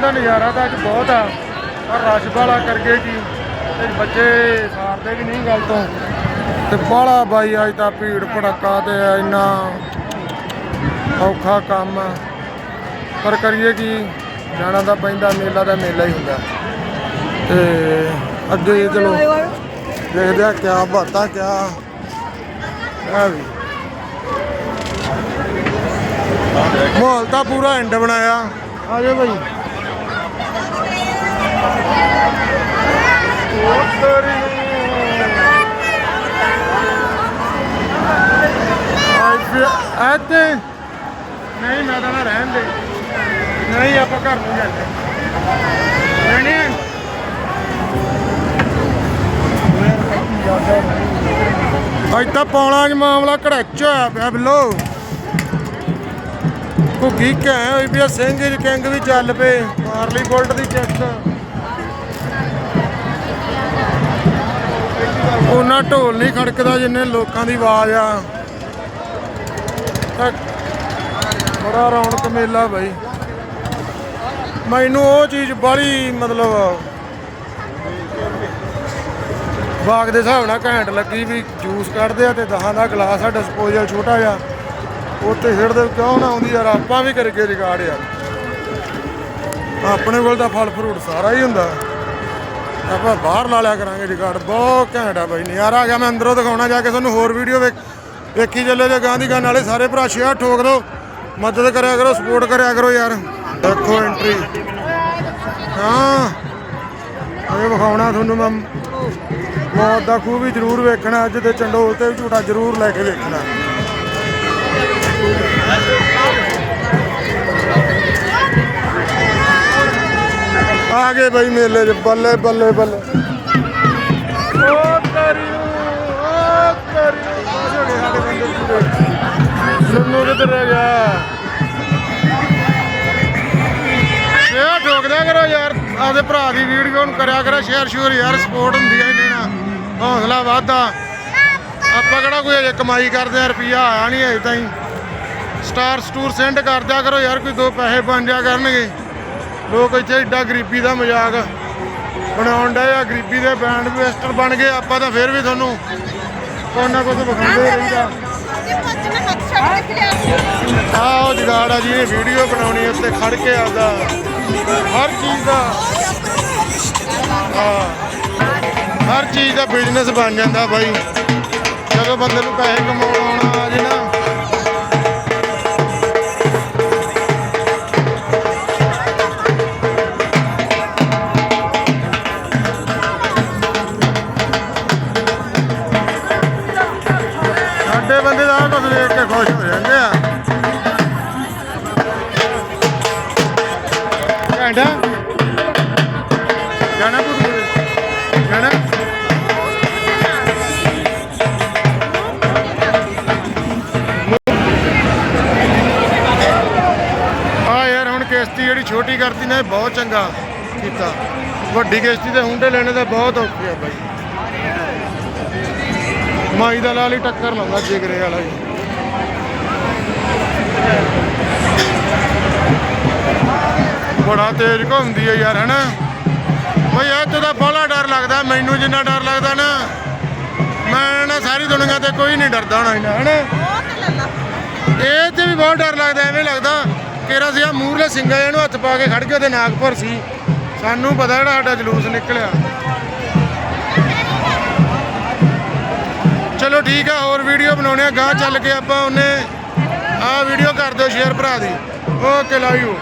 ਦੇਖਣ ਦਾ ਨਜ਼ਾਰਾ ਤਾਂ ਅੱਜ ਬਹੁਤ ਆ। ਪਰ ਰਸ਼ ਵਾਲਾ ਕਰਕੇ ਕੀ ਤੇ ਬੱਚੇ ਸਾਰਦੇ ਵੀ ਨਹੀਂ ਗੱਲ ਤੋਂ। ਤੇ ਬਾਲਾ ਬਾਈ ਅੱਜ ਤਾਂ ਭੀੜ ਭੜੱਕਾ ਤੇ ਇੰਨਾ ਔਖਾ ਕੰਮ। ਆ ਪਰ ਕਰੀਏ ਕੀ, ਜਾਣਾ ਤਾਂ ਪੈਂਦਾ, ਮੇਲਾ ਦਾ ਮੇਲਾ ਹੀ ਹੁੰਦਾ। ਤੇ ਅੱਗੇ ਚਲੋ, ਦੇਖਦੇ ਆ ਕਿਆ ਬਾਤਾਂ, ਕਿਆ ਆ ਵੀ। ਮਾਹੌਲ ਤਾਂ ਪੂਰਾ ਐਂਡ ਬਣਾਇਆ। ਆ ਜਾਓ ਭਾਈ ਉਹ ਤੇਰੀ ਅੱਜ ਆਤੇ ਨਹੀਂ, ਮੈਂ ਤਾਂ ਨਾ ਰਹਿਣ ਦੇ। ਨਹੀਂ, ਆਪਾਂ ਘਰ ਨੂੰ ਜਾਂਦੇ ਨਹੀਂ ਅੱਜ ਤਾਂ ਪੌਣਾ ਚ ਮਾਮਲਾ ਘੜੱਚ ਹੋਇਆ ਪਿਆ ਬਿੱਲੋ। ਘੁੱਗੀ ਘੈ ਹੋਈ ਵੀ ਸਿੰਘ ਜੀ ਕਿੰਗ ਵੀ ਚੱਲ ਪਏ, ਮਾਰਲੀ ਬੁਲਟ ਦੀ ਚੈੱਕ। ਉਹਨਾਂ ਢੋਲ ਨਹੀਂ ਖੜਕਦਾ ਜਿੰਨੇ ਲੋਕਾਂ ਦੀ ਆਵਾਜ਼ ਆ। ਤਾਂ ਬੜਾ ਰੌਣਕ ਮੇਲਾ ਬਾਈ। ਮੈਨੂੰ ਉਹ ਚੀਜ਼ ਬੜੀ ਮਤਲਬ ਬਾਗ ਦੇ ਹਿਸਾਬ ਨਾਲ ਘੈਂਟ ਲੱਗੀ ਵੀ ਜੂਸ ਕੱਢਦੇ ਆ ਤੇ ਦਹਾਂ ਦਾ ਗਲਾਸ ਆ ਡਿਸਪੋਜ਼ਲ ਛੋਟਾ ਜਿਹਾ। ਉੱਤੇ ਖੇਡਦੇ ਕਿਉਂ ਨਾ ਆਉਂਦੀ ਯਾਰ, ਆਪਾਂ ਵੀ ਕਰਕੇ ਰਿਕਾਰਡ ਯਾਰ। ਆਪਣੇ ਕੋਲ ਤਾਂ ਫਲ ਫਰੂਟ ਸਾਰਾ ਹੀ ਹੁੰਦਾ। ਆਪਾਂ ਬਾਹਰ ਲਾ ਲਿਆ ਕਰਾਂਗੇ ਰਿਕਾਰਡ ਬਹੁਤ ਘੈਂਟ ਆ ਬਾਈ। ਨਜ਼ਾਰਾ ਆ ਗਿਆ, ਮੈਂ ਅੰਦਰੋਂ ਦਿਖਾਉਣਾ, ਜਾ ਕੇ ਤੁਹਾਨੂੰ ਹੋਰ ਵੀਡੀਓ ਵੇਖ ਵੇਖੀ ਚੱਲੇ ਜੇ ਗਾਂ ਦੀ ਗਾਂ ਨਾਲੇ ਸਾਰੇ ਭਰਾ ਸ਼ੇਅਰ ਠੋਕ ਦਿਓ ਮਦਦ ਕਰਿਆ ਕਰੋ ਸਪੋਰਟ ਕਰਿਆ ਕਰੋ ਯਾਰ। ਦੇਖੋ ਐਂਟਰੀ ਹਾਂ। ਇਹ ਵਿਖਾਉਣਾ ਤੁਹਾਨੂੰ ਮੈਂ। ਮੌਤ ਦਾ ਖੂਹ ਵੀ ਜ਼ਰੂਰ ਵੇਖਣਾ, ਅੱਜ ਤੇ ਚੰਡੋਲ ਤੇ ਵੀ ਝੂਟਾ ਜ਼ਰੂਰ ਲੈ ਕੇ ਵੇਖਣਾ। ਆ ਗਏ ਬਈ ਮੇਲੇ 'ਚ, ਬੱਲੇ ਬੱਲੇ ਬੱਲੇ। ਸੁਣੋ ਕਿੱਧਰ ਰਹਿ ਗਿਆ? ਸ਼ੇਅਰ ਠੋਕ ਕਰੋ ਯਾਰ, ਆਪਦੇ ਭਰਾ ਦੀ ਵੀਡੀਓ ਨੂੰ ਕਰਿਆ ਕਰੋ, ਸ਼ੇਅਰ ਸ਼ੂਰ ਯਾਰ ਸਪੋਰਟ ਹੁੰਦੀ ਹੈ ਇਹਨੇ ਨਾਲ। ਹੌਸਲਾ ਵੱਧਦਾ। ਆਪਾਂ ਕਿਹੜਾ ਕੋਈ ਅਜੇ ਕਮਾਈ ਕਰਦੇ ਆ, ਰੁਪਈਆ ਆਇਆ ਨਹੀਂ ਅਜੇ ਤਾਈਂ। ਸਟਾਰ ਸਟੂਰ ਸੈਂਡ ਕਰ ਦਿਆ ਕਰੋ ਯਾਰ, ਕੋਈ ਦੋ ਪੈਸੇ ਬਣ ਜਾ ਕਰਨਗੇ। ਲੋਕ ਇੱਥੇ ਏਡਾ ਗਰੀਬੀ ਦਾ ਮਜ਼ਾਕ ਬਣਾਉਣ ਡਏ ਆ, ਗਰੀਬੀ ਦੇ ਬੈਂਡ ਇਨਵੈਸਟਰ ਬਣ ਗਏ, ਆਪਾਂ ਤਾਂ ਫਿਰ ਵੀ ਤੁਹਾਨੂੰ ਕੋਈ ਨਾ ਕੁਝ ਵਿਖਾਉਂਦੇ ਰਹੀਦਾ। ਆਹ ਉਹ ਜਗਾੜ ਆ ਜੀ, ਇਹ ਵੀਡੀਓ ਬਣਾਉਣੀ ਉੱਤੇ ਖੜ ਕੇ ਆਦਾ ਹਰ ਚੀਜ਼ ਦਾ ਹਾਂ। ਹਰ ਚੀਜ਼ ਦਾ ਬਿਜ਼ਨਸ ਬਣ ਜਾਂਦਾ ਬਾਈ। ਜਦੋਂ ਬੰਦੇ ਨੂੰ ਪੈਸੇ ਕਮਾਉਣ ਘੰਟਾ ਜਾਣਾ ਪੁੱਤ ਜਾਣਾ? ਆ ਯਾਰ, ਹੁਣ ਕਿਸ਼ਤੀ ਜਿਹੜੀ ਛੋਟੀ ਕਰਤੀ ਨੇ ਬਹੁਤ ਚੰਗਾ ਕੀਤਾ। ਵੱਡੀ ਕਿਸ਼ਤੀ ਦੇ ਹੁੰਡੇ ਲੈਣੇ ਦਾ ਬਹੁਤ ਔਖੇ ਆ ਬਾਈ। ਮਾਈ ਦਾ ਲਾਲ ਹੀ ਟੱਕਰ ਲਾਉਂਦਾ, ਜਿਗਰੇ ਵਾਲਾ ਜੀ ਬੜਾ ਤੇਜ਼ ਘੁੰਮਦੀ ਹੈ ਯਾਰ, ਹਨਾ? ਬਈ, ਇਹ ਤੋਂ ਤਾਂ ਬੜਾ ਡਰ ਲੱਗਦਾ, ਮੈਨੂੰ ਜਿੰਨਾ ਡਰ ਲੱਗਦਾ ਨਾ, ਮੈਂ ਨਾ ਸਾਰੀ ਦੁਨੀਆ ਤੇ ਕੋਈ ਨਹੀਂ ਡਰਦਾ ਹੋਣਾ ਇਹਨਾਂ ਹਨਾ? ਇਹ ਤੇ ਵੀ ਬਹੁਤ ਡਰ ਲੱਗਦਾ, ਐਵੇਂ ਲੱਗਦਾ ਕਿਹੜਾ ਸੀ ਆ ਮੂਰਲੇ ਸਿੰਘਾ ਇਹਨੂੰ ਹੱਥ ਪਾ ਕੇ ਖੜ ਕੇ ਉਹਦੇ ਨਾਗਪੁਰ ਸੀ। ਸਾਨੂੰ ਪਤਾ ਜਿਹੜਾ ਸਾਡਾ ਜਲੂਸ ਨਿਕਲਿਆ। ਚਲੋ ਠੀਕ ਆ, ਹੋਰ ਵੀਡੀਓ ਬਣਾਉਣੇ ਆ ਗਾਂ ਚੱਲ ਕੇ ਆਪਾਂ ਉਹਨੇ, ਆਹ ਵੀਡੀਓ ਕਰ ਦਿਓ ਸ਼ੇਅਰ ਭਰਾ ਦੀ। Okay love you